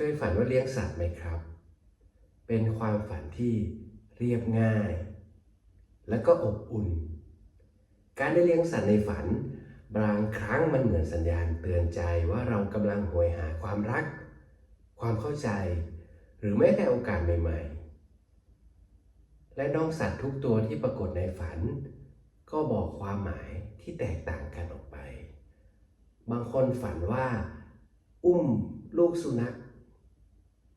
เคยฝันว่าเลี้ยงสัตว์ไหมครับ เป็นความฝันที่เรียบง่าย และก็อบอุ่น การได้เลี้ยงสัตว์ในฝัน บางครั้งมันเหมือนสัญญาณเตือนใจว่าเรากำลังหวยหาความรัก ความเข้าใจ หรือแม้แต่โอกาสใหม่ ๆ และน้องสัตว์ทุกตัวที่ปรากฏในฝัน ก็บอกความหมายที่แตกต่างกันออกไป บางคนฝันว่า อุ้มลูกสุนัข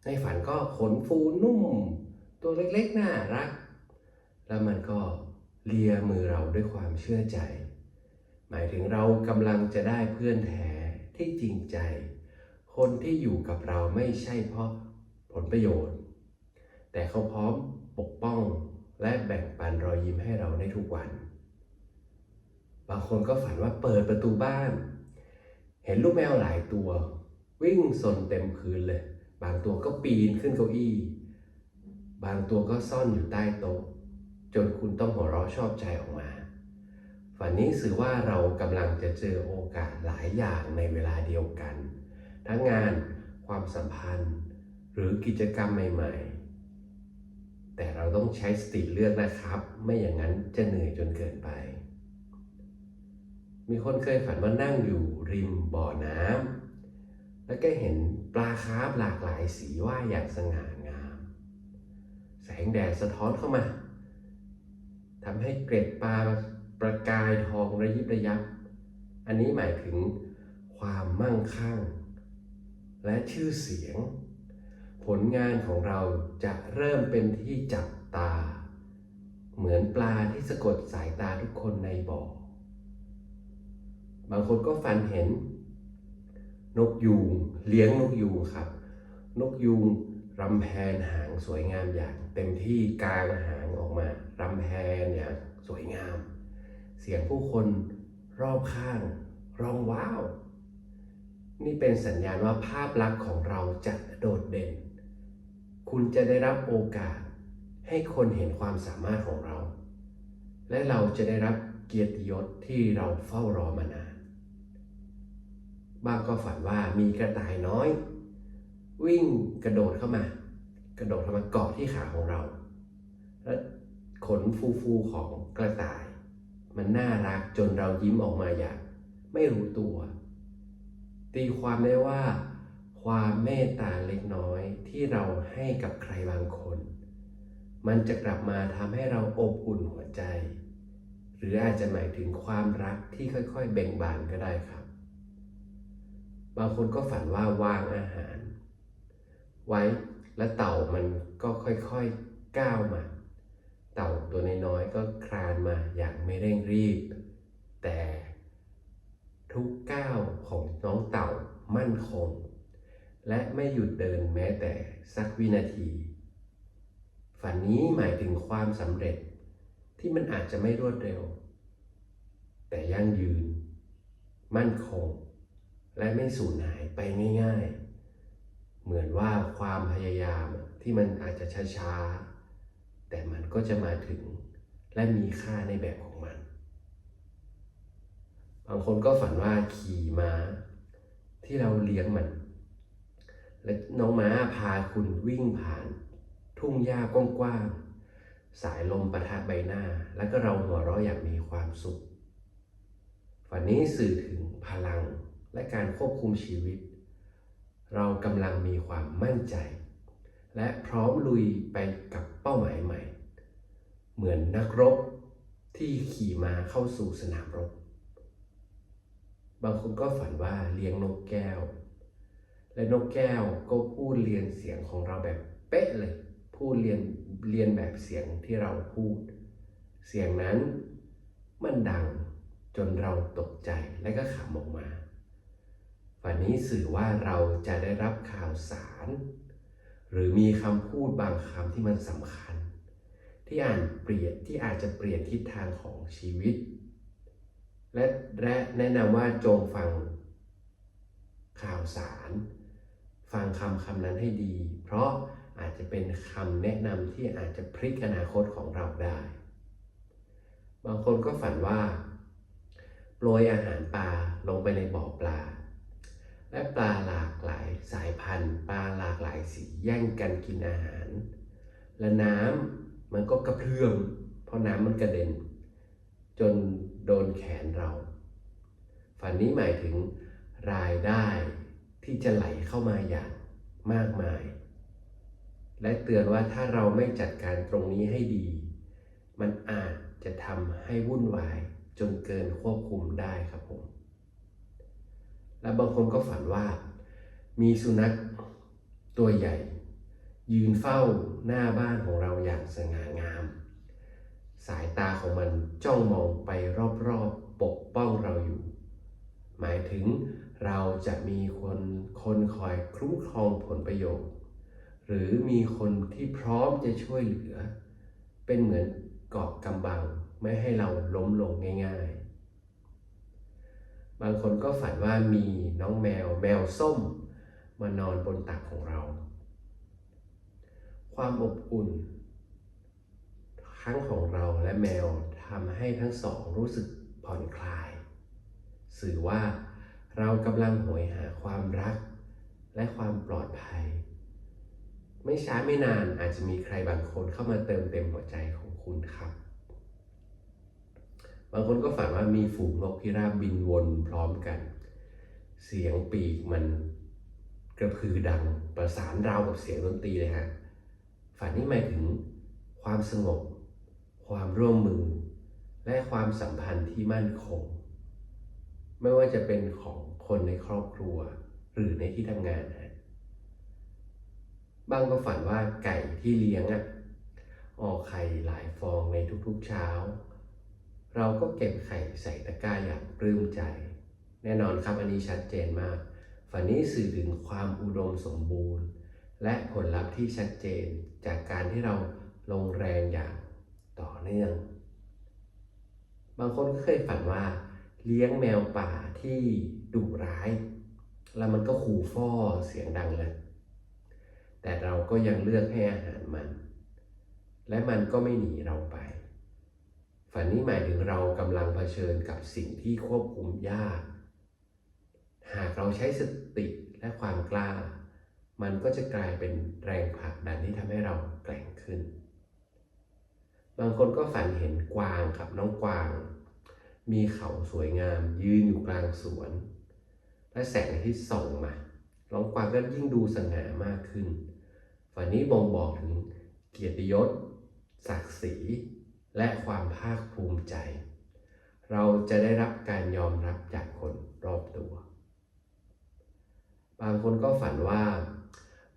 ในฝันก็ขนฟูนุ่ม ตัวเล็กๆ น่ารัก แล้วมันก็เลียมือเราด้วยความเชื่อใจ หมายถึงเรากำลังจะได้เพื่อนแท้ที่จริงใจ คนที่อยู่กับเราไม่ใช่เพราะผลประโยชน์ แต่เขาพร้อมปกป้องและแบ่งปันรอยยิ้มให้เราในทุกวัน บางคนก็ฝันว่าเปิดประตูบ้าน เห็นลูกแมวหลายตัว วิ่งสนเต็มพื้นเลย บางตัวก็ปีนขึ้นเก้าอี้ บางตัวก็ซ่อนอยู่ใต้โต๊ะ จนคุณต้องหัวเราะชอบใจออกมา ฝันนี้สื่อว่าเรากำลังจะเจอโอกาสหลายอย่างในเวลาเดียวกัน ทั้งงานความสัมพันธ์ หรือกิจกรรมใหม่ ๆ แต่เราต้องใช้สติเลือกนะครับ ไม่อย่างนั้นจะเหนื่อยจนเกินไป มีคนเคยฝันว่านั่งอยู่ริมบ่อน้ำแล้วก็เห็น ปลาคาร์ฟหลากหลายสีว่ายอย่างสง่างาม แสงแดดสะท้อนเข้ามาทำให้เกร็ดปลาประกายทองระยิบระยับ อันนี้หมายถึงความมั่งคั่ง และชื่อเสียง ผลงานของเราจะเริ่มเป็นที่จับตา เหมือนปลาที่สะกดสายตาทุกคนในบ่อบางคนก็ฝันเห็น นกยูงเลี้ยงนกยูงครับ นกยูงรำแพนหางสวยงามอย่าง เต็มที่กลางหางออกมารำแพนอย่างสวยงาม เสียงผู้คนรอบข้างร้องว้าว นี่เป็นสัญญาณว่าภาพลักษณ์ของเราจะโดดเด่น คุณจะได้รับโอกาสให้คนเห็นความสามารถของเรา และเราจะได้รับเกียรติยศที่เราเฝ้ารอมานาน บางก็ฝันว่ามีกระต่ายน้อย วิ่งกระโดดเข้ามา กระโดดเข้ามาเกาะที่ขาของเรา และขนฟูๆของกระต่าย มันน่ารักจนเรายิ้มออกมาอย่างไม่รู้ตัว ตีความได้ว่า ความเมตตาเล็กน้อยที่เราให้กับใครบางคน มันจะกลับมาทำให้เราอบอุ่นหัวใจ หรืออาจจะหมายถึงความรักที่ค่อยๆ เบ่งบานก็ได้ครับ บางคนก็ฝันว่าวางอาหาร ไว้และเต่ามันก็ค่อยๆก้าวมา เต่าตัวน้อยๆก็คลานมาอย่างไม่เร่งรีบ แต่ทุกก้าวของน้องเต่ามั่นคง และไม่หยุดเดินแม้แต่สักวินาที ฝันนี้หมายถึงความสำเร็จที่มันอาจจะไม่รวดเร็ว แต่ยั่งยืน มั่นคง และไม่สูญหายไปง่ายๆ เหมือนว่าความพยายามที่มันอาจจะช้าๆ แต่มันก็จะมาถึงและมีค่าในแบบของมัน บางคนก็ฝันว่าขี่ม้าที่เราเลี้ยงมัน และน้องม้าพาคุณวิ่งผ่าน ทุ่งหญ้ากว้างๆ สายลมประทะใบหน้า แล้วก็เราหัวเราะอย่างมีความสุข ฝันนี้สื่อถึงพลัง และการควบคุมชีวิต เรากำลังมีความมั่นใจ และพร้อมลุยไปกับเป้าหมายใหม่ เหมือนนักรบที่ขี่ม้าเข้าสู่สนามรบบางคนก็ฝันว่าเลี้ยงนกแก้ว และนกแก้วก็พูดเรียนเสียงของเราแบบเป๊ะเลย พูดเรียนเรียนแบบเสียงที่เราพูด เสียงนั้นมันดังจนเราตกใจและก็ขำออกมา ฝันนี้สื่อว่าเราจะได้รับข่าวสาร หรือมีคำพูดบางคำที่มันสำคัญ ที่อ่านเปลี่ยนที่อาจจะเปลี่ยนทิศทางของชีวิต และและแนะนำว่าจงฟังข่าวสาร ฟังคำคำนั้นให้ดี เพราะอาจจะเป็นคำแนะนำที่อาจจะพลิกอนาคตของเราได้ บางคนก็ฝันว่าโปรยอาหารปลาลงไปในบ่อปลา และปลาหลากหลายสายพันธุ์ ปลาหลากหลายสีแย่งกันกินอาหาร และน้ำมันก็กระเพื่อมเพราะน้ำมันกระเด็น จนโดนแขนเรา ฝันนี้หมายถึงรายได้ที่จะไหลเข้ามาอย่างมากมาย และเตือนว่าถ้าเราไม่จัดการตรงนี้ให้ดี มันอาจจะทำให้วุ่นวายจนเกินควบคุมได้ครับผม และบางคนก็ฝันว่า มีสุนัขตัวใหญ่ ยืนเฝ้าหน้าบ้านของเราอย่างสง่างาม สายตาของมันจ้องมองไปรอบๆปกป้องเราอยู่ หมายถึงเราจะมีคนคนคอยคุ้มครองผลประโยชน์ หรือมีคนที่พร้อมจะช่วยเหลือ เป็นเหมือนเกาะกำบังไม่ให้เราล้มลงง่าย ๆ บางคนก็ฝันว่ามีน้องแมวแมวส้ม มานอนบนตักของเรา ความอบอุ่น ทั้งของเราและแมวทำให้ทั้งสองรู้สึกผ่อนคลาย สื่อว่าเรากำลังหวยหาความรัก และความปลอดภัย ไม่ช้าไม่นานอาจจะมีใครบางคนเข้ามาเติมเต็มหัวใจของคุณครับ บางคนก็ฝันว่ามีฝูงนกพิราบบินวนพร้อมกัน เสียงปีกมันกระพือดังประสานราวกับเสียงดนตรีเลยฮะฝันนี้หมายถึงความสงบ ความร่วมมือ และความสัมพันธ์ที่มั่นคง ไม่ว่าจะเป็นของคนในครอบครัว หรือในที่ทำงานฮะบางก็ฝันว่าไก่ที่เลี้ยงอะออกไข่หลายฟองในทุกๆเช้า เราก็เก็บไข่ใส่ตะกร้าอย่างปลื้มใจ แน่นอนครับอันนี้ชัดเจนมาก ฝันนี้สื่อถึงความอุดมสมบูรณ์ และผลลัพธ์ที่ชัดเจนจากการที่เราลงแรงอย่างต่อเนื่อง บางคนก็เคยฝันว่า เลี้ยงแมวป่าที่ดุร้าย แล้วมันก็ขู่ฟ่อเสียงดังเลยแต่เราก็ยังเลือกให้อาหารมัน และมันก็ไม่หนีเราไป ฝันนี้หมายถึงเรากำลังเผชิญกับสิ่งที่ควบคุมยาก หากเราใช้สติและความกล้า มันก็จะกลายเป็นแรงผลักดันที่ทำให้เราแกร่งขึ้น บางคนก็ฝันเห็นกวางครับน้องกวาง มีเขาสวยงาม ยืนอยู่กลางสวน และแสงอาทิตย์ส่องมาน้องกวางก็ยิ่งดูสง่ามากขึ้น ฝันนี้บ่งบอกถึงเกียรติยศ ศักดิ์ศรี และความภาคภูมิใจ เราจะได้รับการยอมรับจากคนรอบตัว บางคนก็ฝันว่า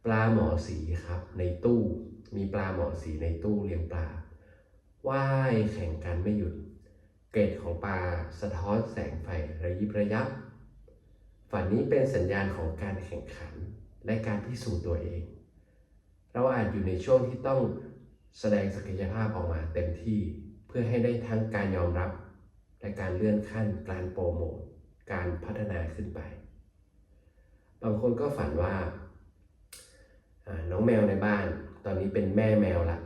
ปลาหมอสีครับในตู้ มีปลาหมอสีในตู้เลี้ยงปลาว่ายแข่งกันไม่หยุด เกล็ดของปลาสะท้อนแสงไฟระยิบระยับ ฝันนี้เป็นสัญญาณของการแข่งขันและการพิสูจน์ตัวเอง เราอาจอยู่ในช่วงที่ต้อง แสดงศักยภาพออกมาเต็มที่เพื่อให้ได้ทั้งการยอมรับ และการเลื่อนขั้นการโปรโมทการพัฒนาขึ้นไป บางคนก็ฝันว่าน้องแมวในบ้าน ตอนนี้เป็นแม่แมวละ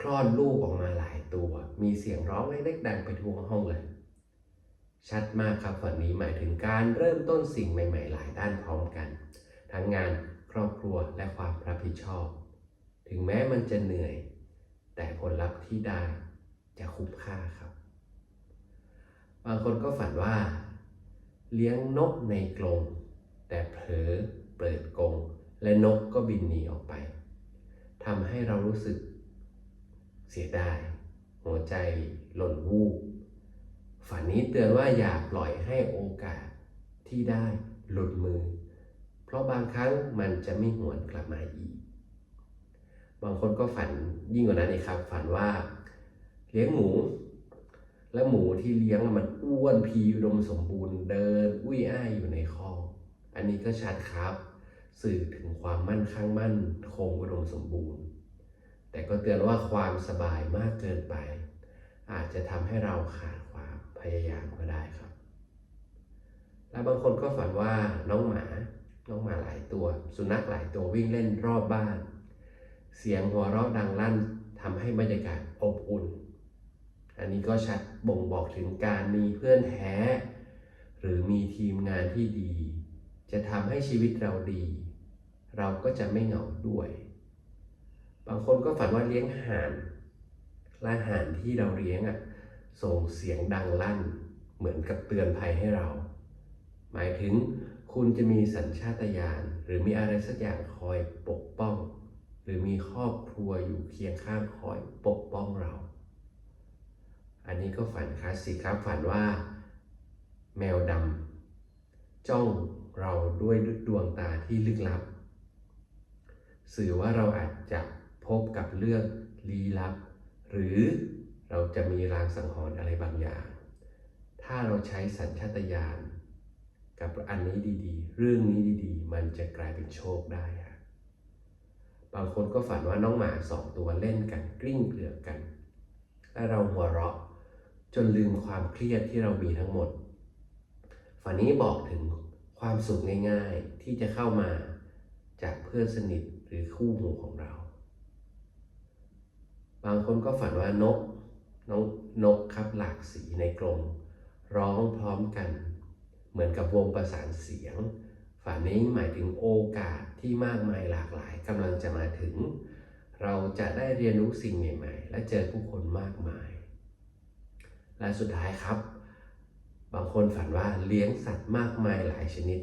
คลอดลูกออกมาหลายตัว มีเสียงร้องเล็กๆดังไปทั่วห้องเลย ชัดมากครับฝันนี้หมายถึงการเริ่มต้นสิ่งใหม่ ๆ หลายด้านพร้อมกัน ทั้งงานครอบครัวและความรับผิดชอบ ถึงแม้มันจะเหนื่อย แต่ผลลัพธ์ที่ได้จะคุ้มค่าครับ บางคนก็ฝันว่า เลี้ยงนกในกรงแต่เผลอเปิดกรงและนกก็บินหนีออกไปทำให้เรารู้สึกเสียดายหัวใจหล่นวูบฝันนี้เตือนว่าอย่าปล่อยให้โอกาสที่ได้หลุดมือ เพราะบางครั้งมันจะไม่หวนกลับมาอีก บางคนก็ฝันยิ่งกว่านั้นอีกครับ ฝันว่าเลี้ยงหมู และหมูที่เลี้ยงมันอ้วนพีอุดมสมบูรณ์เดิน อุ้ยอ้ายอยู่ในคอกอันนี้ก็ชัดครับ สื่อถึงความมั่นคงมั่นคงอุดมสมบูรณ์ แต่ก็เตือนว่าความสบายมากเกินไป อาจจะทำให้เราขาดความพยายามก็ได้ครับ และบางคนก็ฝันว่าน้องหมา น้องหมาหลายตัว สุนัขหลายตัววิ่งเล่นรอบบ้าน เสียงหัวเราะดังลั่นทำให้บรรยากาศอบอุ่น อันนี้ก็ชัดบ่งบอกถึงการมีเพื่อนแท้ หรือมีทีมงานที่ดี จะทำให้ชีวิตเราดี เราก็จะไม่เหงาด้วย บางคนก็ฝันว่าเลี้ยงห่านและห่านที่เราเลี้ยงอะส่งเสียงดังลั่น เหมือนกับเตือนภัยให้เรา หมายถึงคุณจะมีสัญชาตญาณหรือมีอะไรสักอย่างคอยปกป้อง หรือมีครอบครัวอยู่เคียงข้างคอยปกป้องเรา อันนี้ก็ฝันคลาสสิกครับ ฝันว่า แมวดำจ้องเราด้วยดวงตาที่ลึกลับ สื่อว่าเราอาจจะพบกับเรื่องลี้ลับ หรือเราจะมีรางสังหรณ์อะไรบางอย่าง ถ้าเราใช้สัญชาตญาณกับอันนี้ดีๆ เรื่องนี้ดีๆ มันจะกลายเป็นโชคได้ บางคนก็ฝันว่าน้องหมาสองตัวเล่นกันกลิ้งเกลือกกัน และเราหัวเราะจนลืมความเครียดที่เรามีทั้งหมด ฝันนี้บอกถึงความสุขง่ายๆที่จะเข้ามาจากเพื่อนสนิทหรือคู่หูของเรา บางคนก็ฝันว่านกน้องนกครับหลากสีในกรงร้องพร้อมกัน เหมือนกับวงประสานเสียง ฝันนี้หมายถึงโอกาสที่มากมายหลากหลายกำลังจะมาถึง เราจะได้เรียนรู้สิ่งใหม่ ๆ และเจอผู้คนมากมาย และสุดท้ายครับ บางคนฝันว่าเลี้ยงสัตว์มากมายหลายชนิด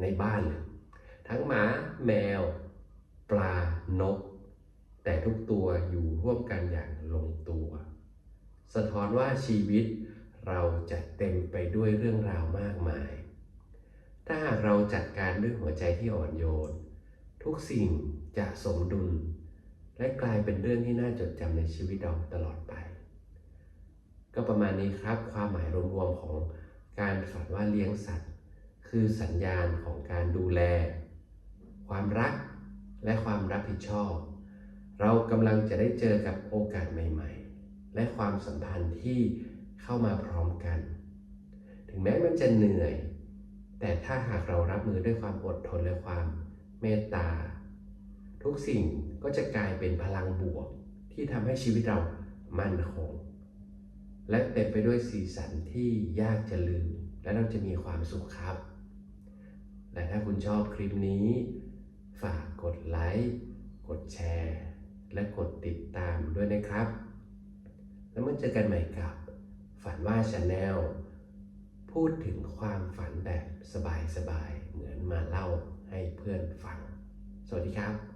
ในบ้านเลยทั้งหมาแมว ปลานก แต่ทุกตัวอยู่ร่วมกันอย่างลงตัว สะท้อนว่าชีวิตเราจะเต็มไปด้วยเรื่องราวมากมาย ถ้าหากเราจัดการด้วยหัวใจที่อ่อนโยน ทุกสิ่งจะสมดุล และกลายเป็นเรื่องที่น่าจดจำในชีวิตเราตลอดไป ก็ประมาณนี้ครับความหมายรวมๆของการฝันว่าเลี้ยงสัตว์ คือสัญญาณของการดูแล ความรักและความรับผิดชอบ เรากำลังจะได้เจอกับโอกาสใหม่ ๆ และความสัมพันธ์ที่เข้ามาพร้อมกัน ถึงแม้มันจะเหนื่อย แต่ถ้าหากเรารับมือด้วยความอดทนและความเมตตา ทุกสิ่งก็จะกลายเป็นพลังบวกที่ทำให้ชีวิตเรามั่นคง และเต็มไปด้วยสีสันที่ยากจะลืม และเราจะมีความสุขครับ และถ้าคุณชอบคลิปนี้ ฝากกดไลค์กดแชร์ และกดติดตามด้วยนะครับ แล้วมื่อเจอกันใหม่กับ ฝันว่าชาแนล พูดถึงความฝันแบบสบายๆ เหมือนมาเล่าให้เพื่อนฟัง สวัสดีครับ